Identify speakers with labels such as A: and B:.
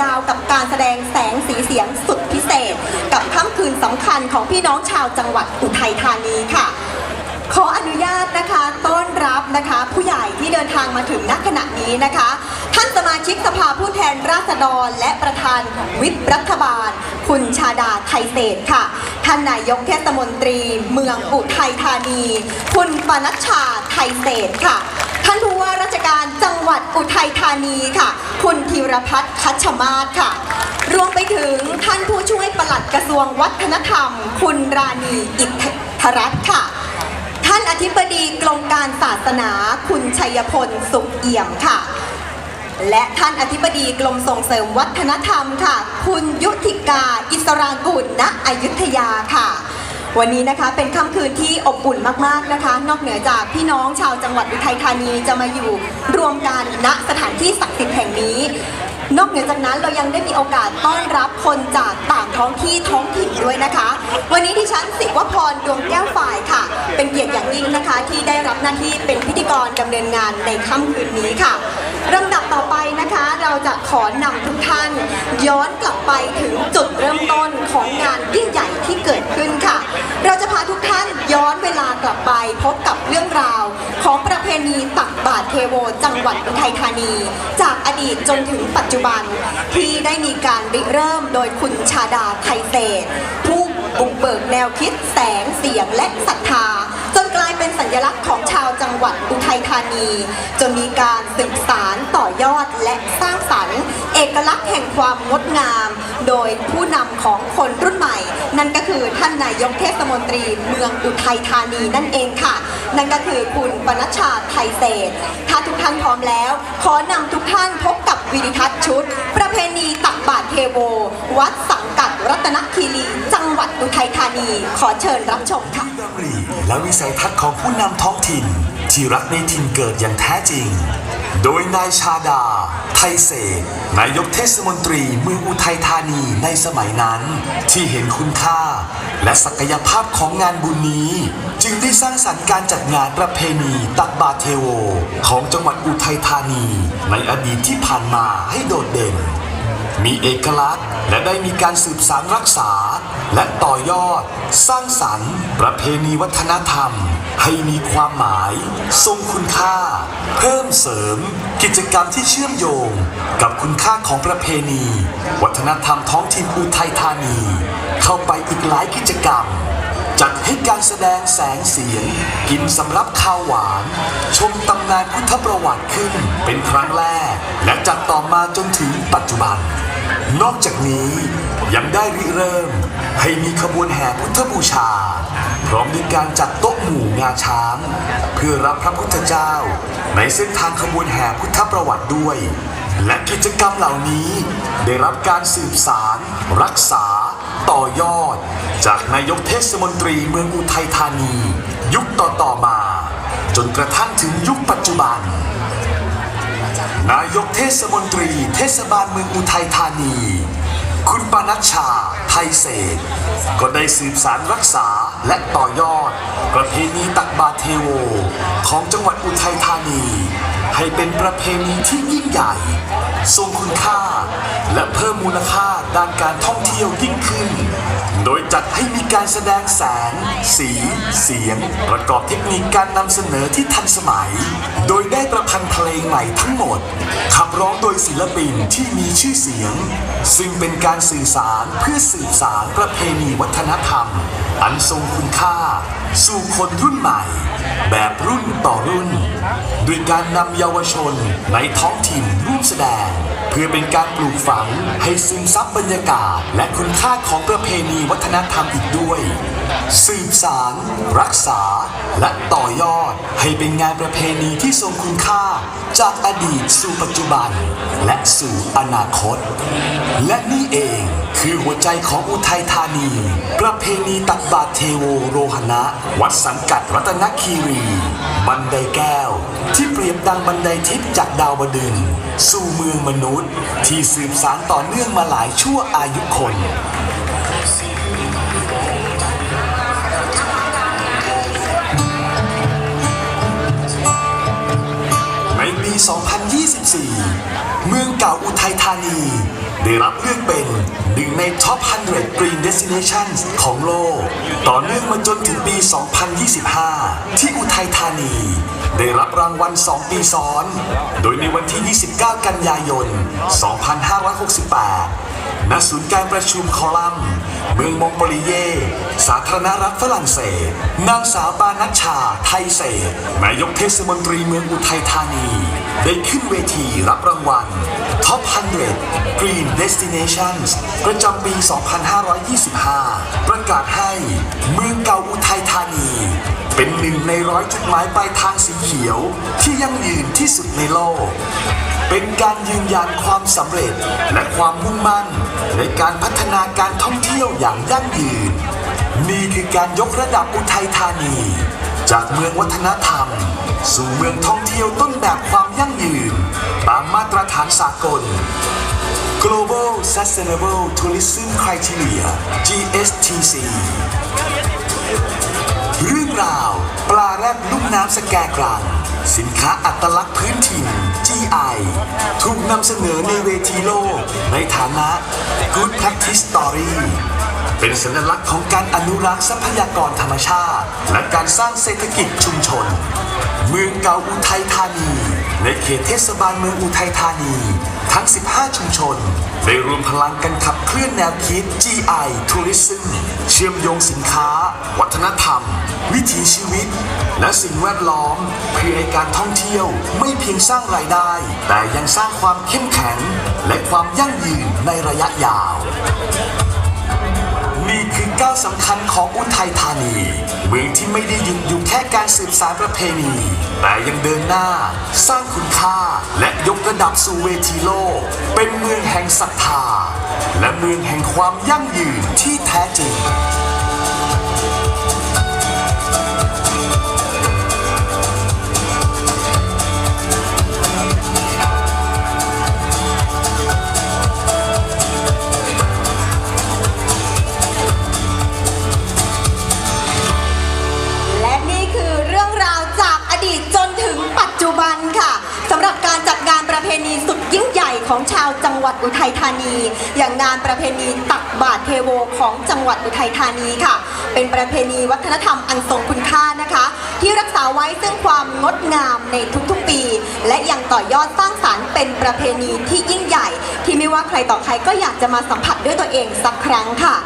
A: ยาวกับการแสดงแสงสีเสียงสุดพิเศษ กับค่ำคืนสำคัญของพี่น้องชาวจังหวัดอุทัยธานีค่ะ ขออนุญาตนะคะต้อนรับนะคะ ผู้ใหญ่ที่เดินทางมาถึงณขณะนี้นะคะ ท่านสมาชิกสภาผู้แทนราษฎร และประธานวิปรัฐบาล คุณชาดาไทยเศษค่ะ ท่านนายกเทศมนตรี เมืองอุทัยธานี คุณปนัชชาไทยเศษค่ะ ท่านผู้ ชการจังหวัดอุทัยธานีค่ะ คุณธีรพัฒน์คัชมาศค่ะ รวมไปถึงท่านผู้ช่วยปลัดกระทรวงวัฒนธรรม คุณราณีอิทธรัตน์ค่ะ ท่านอธิบดีกรมการศาสนา คุณชัยพลสุขเอี่ยมค่ะ และท่านอธิบดีกรมส่งเสริมวัฒนธรรมค่ะ คุณยุทธิกา อิสรางกุลณอยุธยาค่ะ วันนี้นะคะเป็นค่ำคืนที่อบอุ่นมากๆนะคะ นอกเหนือจากพี่น้องชาวจังหวัดอุทัยธานีจะมาอยู่รวมกันณสถานที่ศักดิ์สิทธิ์แห่งนี้ นอกเหนือจากนั้นเรายังได้มีโอกาสต้อนรับคนจากต่างท้องที่ท้องถิ่นด้วยนะคะ วันนี้ดิฉันสิวพรดวงแก้วฝ่ายค่ะ เป็นเกียรติอย่างยิ่งนะคะ ที่ได้รับหน้าที่เป็นพิธีกรดำเนินงานในค่ำคืนนี้ค่ะลำดับต่อไป จะขอนำทุกท่าน ย้อนกลับไปถึงจุดเริ่มต้นของงานยิ่งใหญ่ที่เกิดขึ้นค่ะ เราจะพาทุกท่านย้อนเวลากลับไปพบกับเรื่องราว ของประเพณีตักบาตรเทโวจังหวัดอุทัยธานี จากอดีตจนถึงปัจจุบัน ที่ได้มีการริเริ่มโดยคุณชาดาไทยเศษผู้บุกเบิกแนวคิดแสงเสียงและศรัทธาจนกลายเป็นสัญลักษณ์ของชาวจังหวัดอุทัยธานี จนมีการสืบสารต่อยอดและสร้าง อกลักษณ์แห่งความงดงาม โดยผู้นำของคนรุ่นใหม่ นั่นก็คือท่านนายกเทศมนตรีเมืองอุทัยธานีนั่นเองค่ะ นั่นก็คือคุณปนัชชาไทยเศษ ถ้าทุกท่านพร้อมแล้ว ขอนำทุกท่านพบกับวิดิทัศน์ชุด ประเพณีตักบาตรเทโว วัดสังกัดรัตนคีรี จังหวัดอุทัยธานี ขอเชิญรับชมค่ะ
B: ดำริและวิสัยทัศน์ของผู้นำท้องถิ่น ที่รักในถิ่นเกิดอย่างแท้จริง โดยนายชาดา ไทยเศษนายกเทศมนตรีเมืองอุทัยธานีในสมัยนั้น ที่เห็นคุณค่า และศักยภาพของงานบุญนี้ จึงได้สร้างสรรค์การจัดงานประเพณีตักบาเทโว ของจังหวัดอุทัยธานี ในอดีตที่ผ่านมาให้โดดเด่น มีเอกลักษณ์ และได้มีการสืบสานรักษา และต่อยอด สร้างสรรค์ ประเพณีวัฒนธรรม ให้มีความหมาย ทรงคุณค่า เพิ่มเสริม กิจกรรมที่เชื่อมโยง กับคุณค่าของประเพณี วัฒนธรรมท้องถิ่นอุทัยธานี เข้าไปอีกหลายกิจกรรม จัดให้การแสดงแสงเสียง กินสำรับข้าวหวาน ชมตำนานพุทธประวัติขึ้น เป็นครั้งแรก และจัดต่อมาจนถึงปัจจุบัน นอกจากนี้ยังได้ริเริ่ม ให้มีขบวนแห่พุทธบูชา พร้อมด้วยการจัดโต๊ะหมู่งาช้าง เพื่อรับพระพุทธเจ้า ในเส้นทางขบวนแห่พุทธประวัติด้วย และกิจกรรมเหล่านี้ได้รับการสืบสาร รักษา ต่อยอด จากนายกเทศมนตรีเมืองอุทัยธานี ยุคต่อๆมา จนกระทั่งถึงยุคปัจจุบัน นายกเทศมนตรี เทศบาลเมืองอุทัยธานี คุณปานัชชา ไทยเศษ ก็ได้สืบสารรักษาและต่อยอด ประเพณีตักบาเทโว ของจังหวัดอุทัยธานี ให้เป็นประเพณีที่ยิ่งใหญ่ ทรงคุณค่า และเพิ่มมูลค่าด้านการท่องเที่ยวยิ่งขึ้น โดยจัดให้มีการแสดงแสง สี เสียง ประกอบเทคนิคการนำเสนอที่ทันสมัย โดยได้ประพันธ์เพลงใหม่ทั้งหมด ขับร้องโดยศิลปินที่มีชื่อเสียง ซึ่งเป็นการสื่อสารเพื่อสืบสารประเพณีวัฒนธรรม อันทรงคุณค่า สู่คนรุ่นใหม่ แบบ ต่อรุ่น ด้วยการนำเยาวชนในท้องถิ่นร่วมแสดง พื่อเป็นการปลูกฝังให้ซึมซับบรรยากาศ และคุณค่าของประเพณีวัฒนธรรมอีกด้วย สืบสาร รักษา และต่อยอด ให้เป็นงานประเพณีที่ทรงคุณค่า จากอดีตสู่ปัจจุบัน และสู่อนาคต และนี่เองคือหัวใจของอุทัยธานี ประเพณีตักบาตรเทโวโรหณะ วัดสังกัดรัตนคีรี บันไดแก้ว ที่เปรียบดังบันไดทิพย์จากดาวดึงส์สู่เมืองมนุษย์ที่สืบสารต่อเนื่องมาหลายชั่วอายุคน ในปี 2024 เมืองเก่าอุทัยธานี ได้รับเลือกเป็นหนึ่งใน Top 100 Green Destinations ของโลก ต่อเนื่องมาจนถึงปี 2025 ที่อุทัยธานี ได้รับรางวัล 2 ปีซ้อน โดยในวันที่ 29 กันยายน 2568 ณ ศูนย์การประชุมคอลัมน์ เมืองมองโกลีเย สาธารณรัฐฝรั่งเศส นางสาวปานัชชา ไทยเศษนายกเทศมนตรีเมืองอุทัยธานี ได้ขึ้นเวทีรับรางวัล Top 100 Green Destinations ประจำปี 2525 ประกาศให้ เมืองเก่าอุทัยธานี เป็นหนึ่งในร้อยจุดหมายปลายทางสีเขียวที่ยั่งยืนที่สุดในโลก เป็นการยืนยันความสำเร็จและความมุ่งมั่น ในการพัฒนาการท่องเที่ยวอย่างยั่งยืน นี่คือการยกระดับอุทัยธานี จากเมืองวัฒนธรรม สู่เมืองท่องเที่ยวต้นแบบความยั่งยืน ตามมาตรฐานสากล Global Sustainable Tourism Criteria GSTC เรื่องราว ปลาแรดลุ่มน้ำสแกกรังสินค้าอัตลักษณ์พื้นถิ่น GI ถูกนำเสนอในเวทีโลก ในฐานะ Good Practice Story เป็นสัญลักษณ์ของการอนุรักษ์ทรัพยากรธรรมชาติ และการสร้างเศรษฐกิจชุมชน เมืองเก่าอุทัยธานี ในเขตเทศบาลเมืองอุทัยธานี ทั้ง 15 ชุมชน ได้รวมพลังกันขับเคลื่อนแนวคิด GI Tourism เชื่อมโยงสินค้า วัฒนธรรม วิถีชีวิต และสิ่งแวดล้อม เพื่อให้การท่องเที่ยวไม่เพียงสร้างรายได้ แต่ยังสร้างความเข้มแข็ง และความยั่งยืนในระยะยาว นี่คือก้าวสำคัญของอุทัยธานี เมืองที่ไม่ได้หยุดอยู่แค่การสืบสานประเพณี แต่ยังเดินหน้า สร้างคุณค่า และยกระดับสู่เวทีโลก เป็นเมืองแห่งศรัทธา และเมืองแห่งความยั่งยืนที่แท้จริง
A: ของชาวจังหวัดอุทัยธานี อย่างงานประเพณีตักบาตรเทโวของจังหวัดอุทัยธานีค่ะ เป็นประเพณีวัฒนธรรมอันทรงคุณค่านะคะ ที่รักษาไว้ซึ่งความงดงามในทุกๆปี และยังต่อยอดสร้างสรรค์เป็นประเพณีที่ยิ่งใหญ่ ที่ไม่ว่าใครต่อใครก็อยากจะมาสัมผัสด้วยตัวเองสักครั้งค่ะ